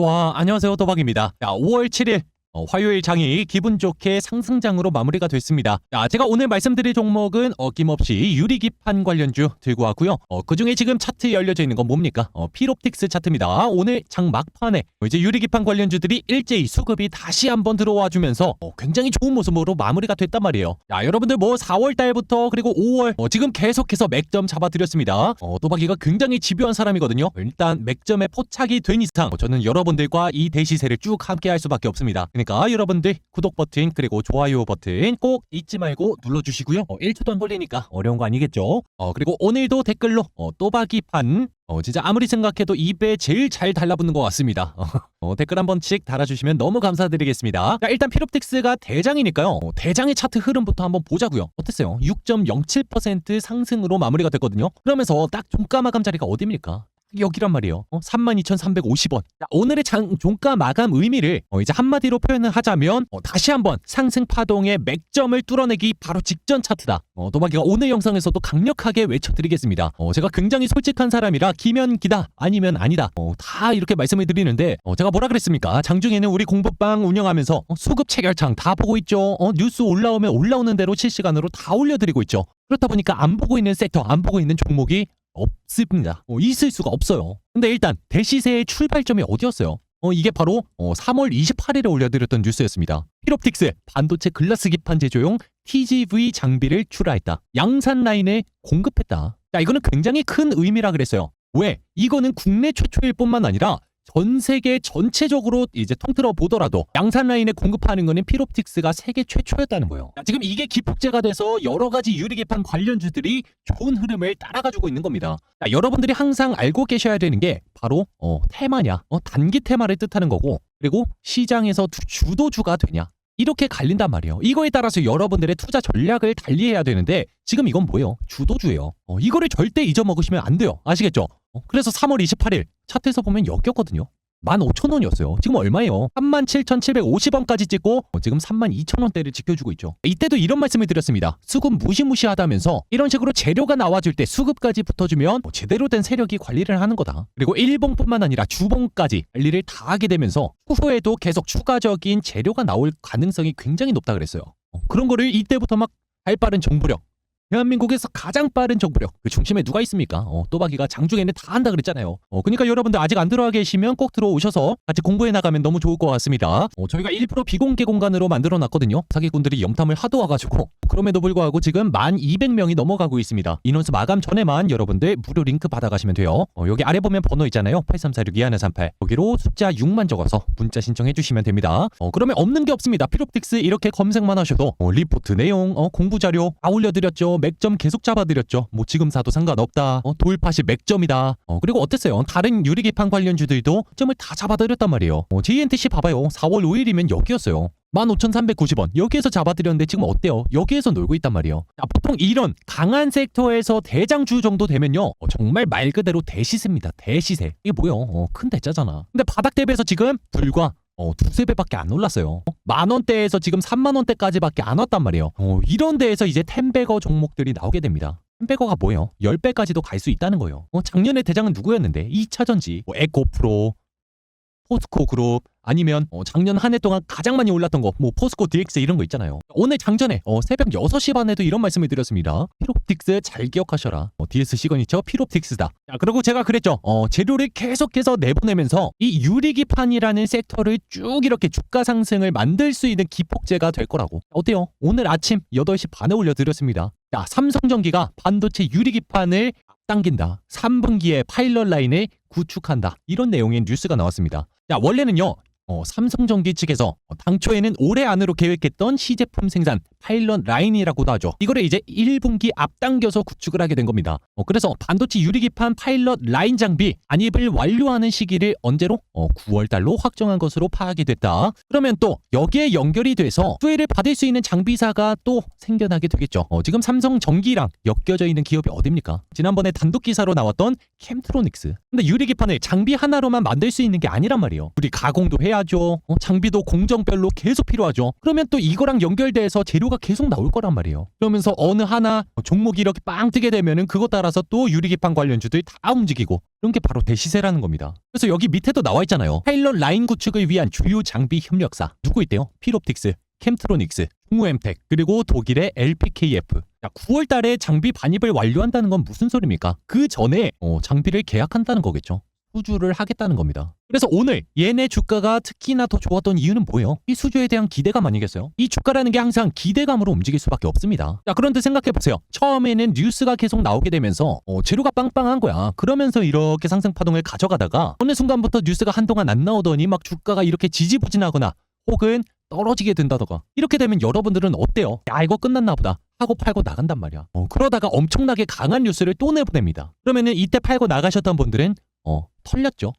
와, 안녕하세요. 도박입니다. 자, 5월 7일 어, 화요일 장이 기분 좋게 상승장으로 마무리가 됐습니다. 자, 제가 오늘 말씀드릴 종목은 어김없이 유리기판 관련주 들고 왔고요. 어, 그중에 지금 차트 열려져 있는 건 뭡니까? 어, 피롭틱스 차트입니다. 오늘 장 막판에 어, 이제 유리기판 관련주들이 일제히 수급이 다시 한번 들어와 주면서 어, 굉장히 좋은 모습으로 마무리가 됐단 말이에요. 자, 여러분들 뭐 4월 달부터 그리고 5월 어, 지금 계속해서 맥점 잡아드렸습니다. 어, 도박이가 굉장히 집요한 사람이거든요. 일단 맥점에 포착이 된 이상 어, 저는 여러분들과 이 대시세를 쭉 함께 할 수밖에 없습니다. 그러니까 여러분들 구독 버튼 그리고 좋아요 버튼 꼭 잊지 말고 눌러주시고요. 어, 1초도 안 걸리니까 어려운 거 아니겠죠? 어, 그리고 오늘도 댓글로 어, 또박이판 어, 진짜 아무리 생각해도 입에 제일 잘 달라붙는 것 같습니다. 어, 댓글 한 번씩 달아주시면 너무 감사드리겠습니다. 자, 일단 피롭틱스가 대장이니까요. 어, 대장의 차트 흐름부터 한번 보자고요. 어땠어요? 6.07% 상승으로 마무리가 됐거든요. 그러면서 딱 종가 마감 자리가 어디입니까? 여기란 말이에요. 어? 32,350원. 자, 오늘의 장, 종가 마감 의미를 어, 이제 한마디로 표현을 하자면 어, 다시 한번 상승 파동의 맥점을 뚫어내기 바로 직전 차트다. 어, 도박이가 오늘 영상에서도 강력하게 외쳐드리겠습니다. 어, 제가 굉장히 솔직한 사람이라 기면 기다 아니면 아니다. 어, 다 이렇게 말씀을 드리는데 어, 제가 뭐라 그랬습니까? 장중에는 우리 공부방 운영하면서 어, 수급 체결창 다 보고 있죠. 어, 뉴스 올라오면 올라오는 대로 실시간으로 다 올려드리고 있죠. 그렇다 보니까 안 보고 있는 섹터, 안 보고 있는 종목이 없습니다. 어, 있을 수가 없어요. 근데 일단 대시세의 출발점이 어디였어요? 어, 이게 바로 어, 3월 28일에 올려드렸던 뉴스였습니다. 피롭틱스 반도체 글라스 기판 제조용 TGV 장비를 출하했다. 양산 라인에 공급했다. 자, 이거는 굉장히 큰 의미라 그랬어요. 왜? 이거는 국내 최초일 뿐만 아니라 전 세계 전체적으로 이제 통틀어 보더라도 양산 라인에 공급하는 거는 피롭틱스가 세계 최초였다는 거예요. 자, 지금 이게 기폭제가 돼서 여러 가지 유리기판 관련주들이 좋은 흐름을 따라가지고 있는 겁니다. 자, 여러분들이 항상 알고 계셔야 되는 게 바로 어, 테마냐, 어, 단기 테마를 뜻하는 거고 그리고 시장에서 주- 주도주가 되냐. 이렇게 갈린단 말이에요. 이거에 따라서 여러분들의 투자 전략을 달리해야 되는데 지금 이건 뭐예요? 주도주예요. 어, 이거를 절대 잊어먹으시면 안 돼요. 아시겠죠? 어, 그래서 3월 28일 차트에서 보면 역겼거든요. 15,000원이었어요. 지금 얼마예요? 37,750원까지 찍고 어, 지금 32,000원대를 지켜주고 있죠. 이때도 이런 말씀을 드렸습니다. 수급 무시무시하다면서 이런 식으로 재료가 나와줄 때 수급까지 붙어주면 뭐 제대로 된 세력이 관리를 하는 거다. 그리고 일봉뿐만 아니라 주봉까지 관리를 다 하게 되면서 후에도 계속 추가적인 재료가 나올 가능성이 굉장히 높다 그랬어요. 어, 그런 거를 이때부터 막 발빠른 정부력 대한민국에서 가장 빠른 정부력 그 중심에 누가 있습니까? 어, 또박이가 장중에는 다 한다 그랬잖아요. 어, 그러니까 여러분들 아직 안 들어와 계시면 꼭 들어오셔서 같이 공부해 나가면 너무 좋을 것 같습니다. 어, 저희가 1% 비공개 공간으로 만들어 놨거든요. 사기꾼들이 염탐을 하도 와가지고 그럼에도 불구하고 지금 1,200명이 넘어가고 있습니다. 인원수 마감 전에만 여러분들 무료 링크 받아가시면 돼요. 어, 여기 아래 보면 번호 있잖아요. 8346-2138 여기로 숫자 6만 적어서 문자 신청해 주시면 됩니다. 어, 그러면 없는 게 없습니다. 피롭틱스 이렇게 검색만 하셔도 어, 리포트 내용, 어, 공부 자료 다 올려드렸죠. 맥점 계속 잡아드렸죠. 뭐 지금 사도 상관없다. 어, 돌파시 맥점이다. 어, 그리고 어땠어요? 다른 유리기판 관련주들도 점을 다 잡아드렸단 말이에요. 어, JNTC 봐봐요. 4월 5일이면 여기였어요. 15,390원 여기에서 잡아드렸는데 지금 어때요? 여기에서 놀고 있단 말이에요. 자, 보통 이런 강한 섹터에서 대장주 정도 되면요 어, 정말 말 그대로 대시세입니다. 대시세 이게 뭐요? 어, 큰 대자잖아. 근데 바닥 대비해서 지금 불과 어, 두세 배밖에 안 올랐어요. 어, 만 원대에서 지금 3만 원대까지밖에 안 왔단 말이에요. 어, 이런 데에서 이제 템베거 종목들이 나오게 됩니다. 템베거가 뭐예요? 10배까지도 갈 수 있다는 거예요. 어, 작년에 대장은 누구였는데? 2차전지, 뭐 에코프로, 포스코 그룹 아니면 어, 작년 한 해 동안 가장 많이 올랐던 거 뭐 포스코 DX 이런 거 있잖아요. 오늘 장전에 어, 새벽 6시 반에도 이런 말씀을 드렸습니다. 피롭틱스 잘 기억하셔라. 어, DS 시그니처 피롭틱스다. 자, 그리고 제가 그랬죠. 어, 재료를 계속해서 내보내면서 이 유리기판이라는 섹터를 쭉 이렇게 주가 상승을 만들 수 있는 기폭제가 될 거라고. 어때요? 오늘 아침 8시 반에 올려드렸습니다. 자, 삼성전기가 반도체 유리기판을 당긴다. 3분기에 파일럿 라인을 구축한다. 이런 내용의 뉴스가 나왔습니다. 자, 원래는요. 어, 삼성전기 측에서 어, 당초에는 올해 안으로 계획했던 시제품 생산 파일럿 라인이라고도 하죠. 이거를 이제 1분기 앞당겨서 구축을 하게 된 겁니다. 어, 그래서 반도체 유리기판 파일럿 라인 장비 안입을 완료하는 시기를 언제로? 어, 9월 달로 확정한 것으로 파악이 됐다. 그러면 또 여기에 연결이 돼서 수혜를 받을 수 있는 장비사가 또 생겨나게 되겠죠. 어, 지금 삼성전기랑 엮여져 있는 기업이 어딥니까? 지난번에 단독 기사로 나왔던 캠트로닉스. 근데 유리기판을 장비 하나로만 만들 수 있는 게 아니란 말이에요. 우리 가공도 해야 필요해야죠. 어, 장비도 공정별로 계속 필요하죠. 그러면 또 이거랑 연결돼서 재료가 계속 나올 거란 말이에요. 그러면서 어느 하나 종목이 이렇게 빵 뜨게 되면은 그것 따라서 또 유리기판 관련주들이 다 움직이고 그런 게 바로 대시세라는 겁니다. 그래서 여기 밑에도 나와 있잖아요. 파일럿 라인 구축을 위한 주요 장비 협력사 누구 있대요? 필옵틱스, 캠트로닉스, 중우엠텍 그리고 독일의 LPKF. 자, 9월 달에 장비 반입을 완료한다는 건 무슨 소리입니까? 그 전에 어, 장비를 계약한다는 거겠죠. 수주를 하겠다는 겁니다. 그래서 오늘 얘네 주가가 특히나 더 좋았던 이유는 뭐예요? 이 수주에 대한 기대감 아니겠어요? 이 주가라는 게 항상 기대감으로 움직일 수밖에 없습니다. 자, 그런데 생각해 보세요. 처음에는 뉴스가 계속 나오게 되면서 어, 재료가 빵빵한 거야. 그러면서 이렇게 상승 파동을 가져가다가 어느 순간부터 뉴스가 한동안 안 나오더니 막 주가가 이렇게 지지부진하거나 혹은 떨어지게 된다더가 이렇게 되면 여러분들은 어때요? 야 이거 끝났나 보다 하고 팔고 나간단 말이야. 어, 그러다가 엄청나게 강한 뉴스를 또 내보냅니다. 그러면은 이때 팔고 나가셨던 분들은 어 털렸죠.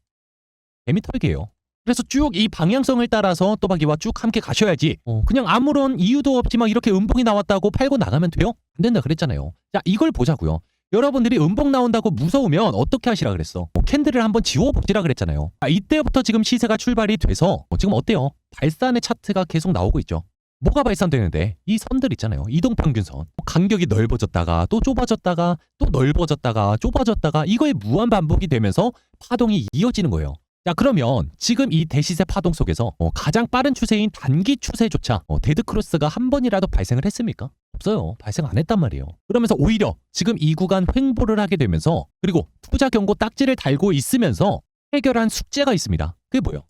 재미털기예요. 그래서 쭉 이 방향성을 따라서 또박이와 쭉 함께 가셔야지. 어, 그냥 아무런 이유도 없지 막 이렇게 음봉이 나왔다고 팔고 나가면 돼요? 안 된다 그랬잖아요. 자 이걸 보자고요. 여러분들이 음봉 나온다고 무서우면 어떻게 하시라 그랬어? 뭐 캔들을 한번 지워보시라 그랬잖아요. 아, 이때부터 지금 시세가 출발이 돼서 어, 지금 어때요? 발산의 차트가 계속 나오고 있죠. 뭐가 발산되는데 이 선들 있잖아요. 이동 평균선. 뭐 간격이 넓어졌다가 또 좁아졌다가 또 넓어졌다가 좁아졌다가 이거의 무한 반복이 되면서 파동이 이어지는 거예요. 자 그러면 지금 이 대시세 파동 속에서 어, 가장 빠른 추세인 단기 추세조차 어, 데드크로스가 한 번이라도 발생을 했습니까? 없어요. 발생 안 했단 말이에요. 그러면서 오히려 지금 이 구간 횡보를 하게 되면서 그리고 투자 경고 딱지를 달고 있으면서 해결한 숙제가 있습니다. 그게 뭐예요?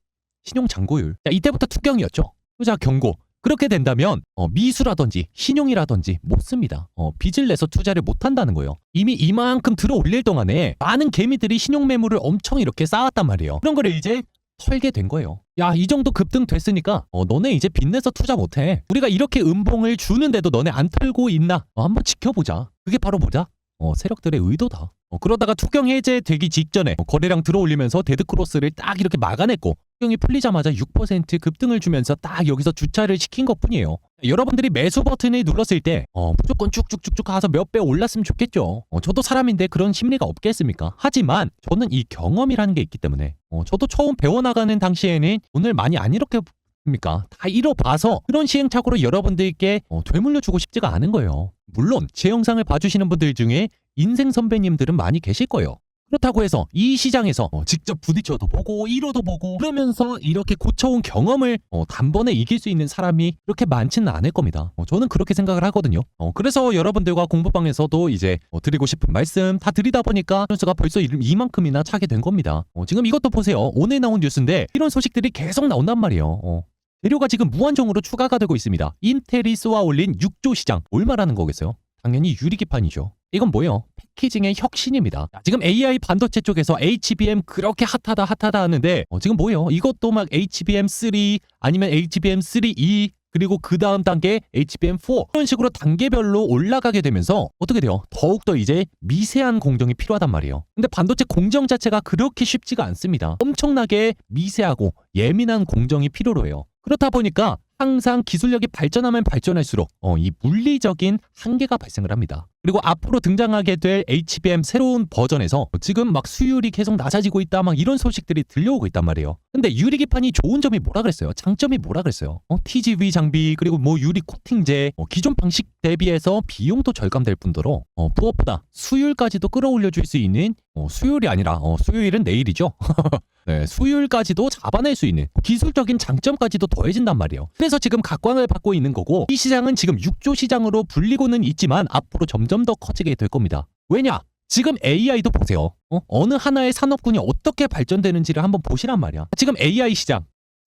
신용 잔고율. 자, 이때부터 투경이었죠. 투자 경고. 그렇게 된다면 어, 미수라든지 신용이라든지 못 씁니다. 어, 빚을 내서 투자를 못 한다는 거예요. 이미 이만큼 들어 올릴 동안에 많은 개미들이 신용 매물을 엄청 이렇게 쌓았단 말이에요. 그런 거를 이제 털게 된 거예요. 야, 이 정도 급등 됐으니까 어, 너네 이제 빚내서 투자 못해. 우리가 이렇게 음봉을 주는데도 너네 안 털고 있나? 어, 한번 지켜보자. 그게 바로 뭐자? 어, 세력들의 의도다. 어, 그러다가 투경 해제 되기 직전에 어, 거래량 들어올리면서 데드크로스를 딱 이렇게 막아냈고 투경이 풀리자마자 6% 급등을 주면서 딱 여기서 주차를 시킨 것 뿐이에요. 여러분들이 매수 버튼을 눌렀을 때 어, 무조건 쭉쭉쭉쭉 가서 몇 배 올랐으면 좋겠죠. 어, 저도 사람인데 그런 심리가 없겠습니까? 하지만 저는 이 경험이라는 게 있기 때문에 어, 저도 처음 배워나가는 당시에는 오늘 많이 안 이렇게 입니까? 다 잃어봐서 그런 시행착오로 여러분들께 어, 되물려주고 싶지가 않은 거예요. 물론 제 영상을 봐주시는 분들 중에 인생 선배님들은 많이 계실 거예요. 그렇다고 해서 이 시장에서 어, 직접 부딪혀도 보고 잃어도 보고 그러면서 이렇게 고쳐온 경험을 어, 단번에 이길 수 있는 사람이 그렇게 많지는 않을 겁니다. 어, 저는 그렇게 생각을 하거든요. 어, 그래서 여러분들과 공부방에서도 이제 어, 드리고 싶은 말씀 다 드리다 보니까 뉴스가 벌써 이- 이만큼이나 차게 된 겁니다. 어, 지금 이것도 보세요. 오늘 나온 뉴스인데 이런 소식들이 계속 나온단 말이에요. 어, 재료가 지금 무한정으로 추가가 되고 있습니다. 인텔이 쏘아 올린 6조 시장 뭘 말하는 거겠어요? 당연히 유리기판이죠. 이건 뭐예요? 패키징의 혁신입니다. 자, 지금 AI 반도체 쪽에서 HBM 그렇게 핫하다 핫하다 하는데 어, 지금 뭐예요? 이것도 막 HBM3 아니면 HBM3E 그리고 그 다음 단계 HBM4 이런 식으로 단계별로 올라가게 되면서 어떻게 돼요? 더욱더 이제 미세한 공정이 필요하단 말이에요. 근데 반도체 공정 자체가 그렇게 쉽지가 않습니다. 엄청나게 미세하고 예민한 공정이 필요로 해요. 그렇다 보니까 항상 기술력이 발전하면 발전할수록 어, 이 물리적인 한계가 발생을 합니다. 그리고 앞으로 등장하게 될 HBM 새로운 버전에서 지금 막 수율이 계속 낮아지고 있다 막 이런 소식들이 들려오고 있단 말이에요. 근데 유리 기판이 좋은 점이 뭐라 그랬어요? 장점이 뭐라 그랬어요? 어, TGV 장비 그리고 뭐 유리 코팅제 어, 기존 방식 대비해서 비용도 절감될 뿐더러 어, 무엇보다 수율까지도 끌어올려 줄 수 있는 어, 수율이 아니라 어, 수요일은 내일이죠. 네, 수율까지도 잡아낼 수 있는 기술적인 장점까지도 더해진단 말이에요. 그래서 지금 각광을 받고 있는 거고 이 시장은 지금 6조 시장으로 불리고는 있지만 앞으로 점점 더 커지게 될 겁니다. 왜냐? 지금 AI도 보세요. 어? 느 하나의 산업군이 어떻게 발전되는지를 한번 보시란 말이야. 지금 AI 시장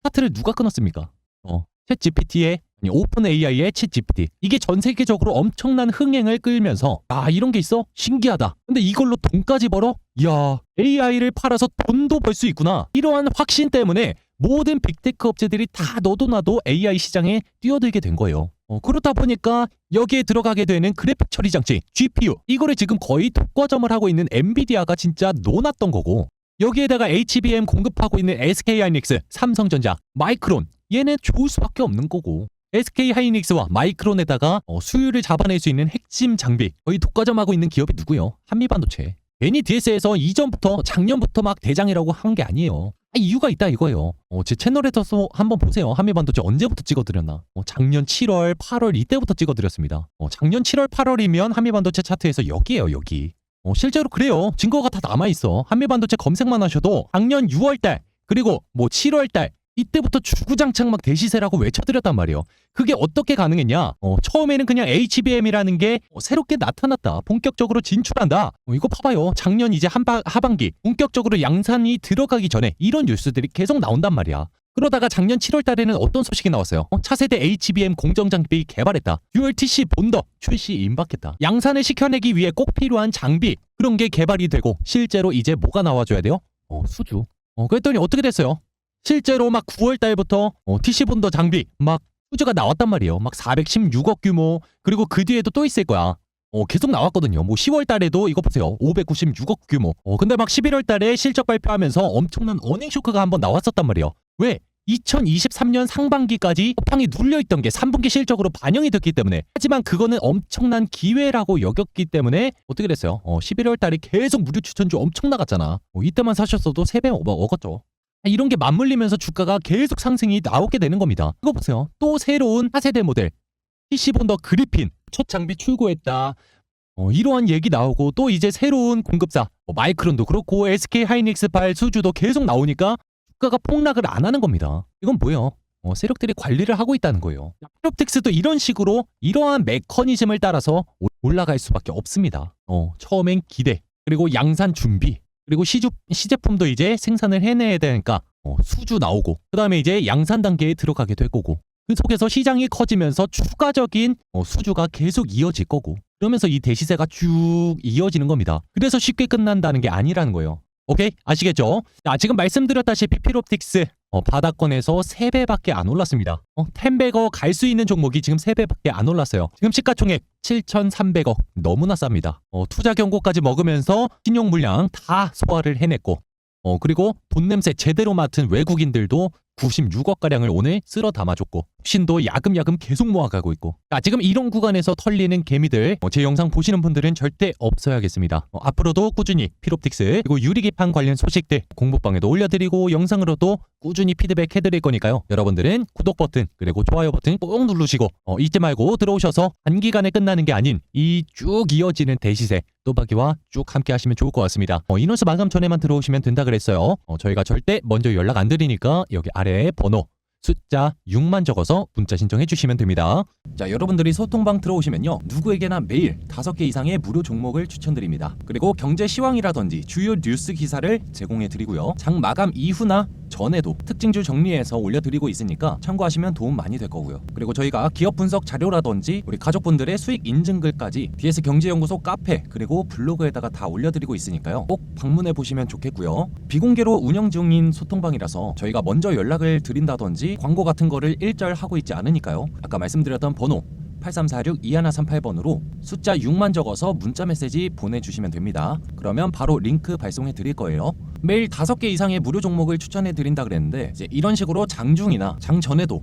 차트를 누가 끊었습니까? 어, 챗 GPT의 오픈 AI의 챗 GPT 이게 전 세계적으로 엄청난 흥행을 끌면서 아 이런 게 있어 신기하다. 근데 이걸로 돈까지 벌어? 야 AI를 팔아서 돈도 벌 수 있구나. 이러한 확신 때문에 모든 빅테크 업체들이 다 너도 나도 AI 시장에 뛰어들게 된 거예요. 어, 그렇다 보니까 여기에 들어가게 되는 그래픽 처리 장치 GPU 이거를 지금 거의 독과점을 하고 있는 엔비디아가 진짜 놓았던 거고 여기에다가 HBM 공급하고 있는 SK하이닉스, 삼성전자, 마이크론 얘네 좋을 수밖에 없는 거고 SK하이닉스와 마이크론에다가 어, 수율을 잡아낼 수 있는 핵심 장비 거의 독과점하고 있는 기업이 누구요? 한미반도체 괜히 DS에서 이전부터 작년부터 막 대장이라고 한 게 아니에요. 아, 이유가 있다 이거예요. 어, 제 채널에서 한번 보세요. 한미반도체 언제부터 찍어드렸나? 어, 작년 7월, 8월 이때부터 찍어드렸습니다. 어, 작년 7월, 8월이면 한미반도체 차트에서 여기에요 여기. 어, 실제로 그래요. 증거가 다 남아있어. 한미반도체 검색만 하셔도 작년 6월달 그리고 뭐 7월달 이때부터 주구장창 막 대시세라고 외쳐드렸단 말이에요. 그게 어떻게 가능했냐? 어, 처음에는 그냥 HBM이라는 게 어, 새롭게 나타났다. 본격적으로 진출한다. 어, 이거 봐봐요. 작년 이제 한바, 하반기 본격적으로 양산이 들어가기 전에 이런 뉴스들이 계속 나온단 말이야. 그러다가 작년 7월 달에는 어떤 소식이 나왔어요? 어, 차세대 HBM 공정 장비 개발했다. 듀얼 TC 본더 출시 임박했다. 양산을 시켜내기 위해 꼭 필요한 장비 그런 게 개발이 되고 실제로 이제 뭐가 나와줘야 돼요? 어, 수주. 어, 그랬더니 어떻게 됐어요? 실제로 막 9월 달부터 어, TC 본더 장비 막 수주가 나왔단 말이에요. 막 416억 규모 그리고 그 뒤에도 또 있을 거야. 어, 계속 나왔거든요. 뭐 10월 달에도 이거 보세요. 596억 규모. 어, 근데 막 11월 달에 실적 발표하면서 엄청난 어닝 쇼크가 한번 나왔었단 말이에요. 왜? 2023년 상반기까지 업황이 눌려있던 게 3분기 실적으로 반영이 됐기 때문에 하지만 그거는 엄청난 기회라고 여겼기 때문에 어떻게 됐어요? 어, 11월 달에 계속 무료 추천주 엄청 나갔잖아. 어, 이때만 사셨어도 3배 먹었죠. 이런 게 맞물리면서 주가가 계속 상승이 나오게 되는 겁니다. 이거 보세요. 또 새로운 차세대 모델 PC본더 그리핀 첫 장비 출고했다. 어, 이러한 얘기 나오고 또 이제 새로운 공급사 뭐 마이크론도 그렇고 SK 하이닉스발 수주도 계속 나오니까 주가가 폭락을 안 하는 겁니다. 이건 뭐예요? 어, 세력들이 관리를 하고 있다는 거예요. 피롭틱스도 이런 식으로 이러한 메커니즘을 따라서 올- 올라갈 수밖에 없습니다. 어, 처음엔 기대 그리고 양산 준비 그리고 시주, 시제품도 이제 생산을 해내야 되니까 어, 수주 나오고 그 다음에 이제 양산 단계에 들어가게 될 거고 그 속에서 시장이 커지면서 추가적인 어, 수주가 계속 이어질 거고 그러면서 이 대시세가 쭉 이어지는 겁니다. 그래서 쉽게 끝난다는 게 아니라는 거예요. 오케이? 아시겠죠? 자, 지금 말씀드렸다시피 피롭틱스 어, 바닥권에서 3배밖에 안 올랐습니다. 어, 텐베거 갈 수 있는 종목이 지금 3배밖에 안 올랐어요. 지금 시가총액 7,300억 너무나 쌉니다. 어, 투자 경고까지 먹으면서 신용 물량 다 소화를 해냈고 어, 그리고 돈 냄새 제대로 맡은 외국인들도 96억 가량을 오늘 쓸어 담아줬고 신도 야금야금 계속 모아가고 있고 자, 지금 이런 구간에서 털리는 개미들 어, 제 영상 보시는 분들은 절대 없어야겠습니다. 어, 앞으로도 꾸준히 피롭틱스 그리고 유리기판 관련 소식들 공부방에도 올려드리고 영상으로도 꾸준히 피드백 해드릴 거니까요. 여러분들은 구독 버튼 그리고 좋아요 버튼 꼭 누르시고 어, 잊지 말고 들어오셔서 단기간에 끝나는 게 아닌 이 쭉 이어지는 대시세 또박이와 쭉 함께 하시면 좋을 것 같습니다. 어, 인원수 마감 전에만 들어오시면 된다 그랬어요. 어, 저희가 절대 먼저 연락 안 드리니까 여기 아래 에 번호 숫자 6만 적어서 문자 신청해 주시면 됩니다. 자, 여러분들이 소통방 들어오시면요. 누구에게나 매일 5개 이상의 무료 종목을 추천드립니다. 그리고 경제 시황이라든지 주요 뉴스 기사를 제공해 드리고요. 장 마감 이후나 전에도 특징주 정리해서 올려드리고 있으니까 참고하시면 도움 많이 될 거고요. 그리고 저희가 기업 분석 자료라든지 우리 가족분들의 수익 인증글까지 DS 경제연구소 카페 그리고 블로그에다가 다 올려드리고 있으니까요. 꼭 방문해 보시면 좋겠고요. 비공개로 운영 중인 소통방이라서 저희가 먼저 연락을 드린다든지 광고 같은 거를 일절 하고 있지 않으니까요. 아까 말씀드렸던 번호 8346-2138번으로 숫자 6만 적어서 문자 메시지 보내주시면 됩니다. 그러면 바로 링크 발송해 드릴 거예요. 매일 5개 이상의 무료 종목을 추천해 드린다 그랬는데 이제 이런 식으로 장중이나 장 전에도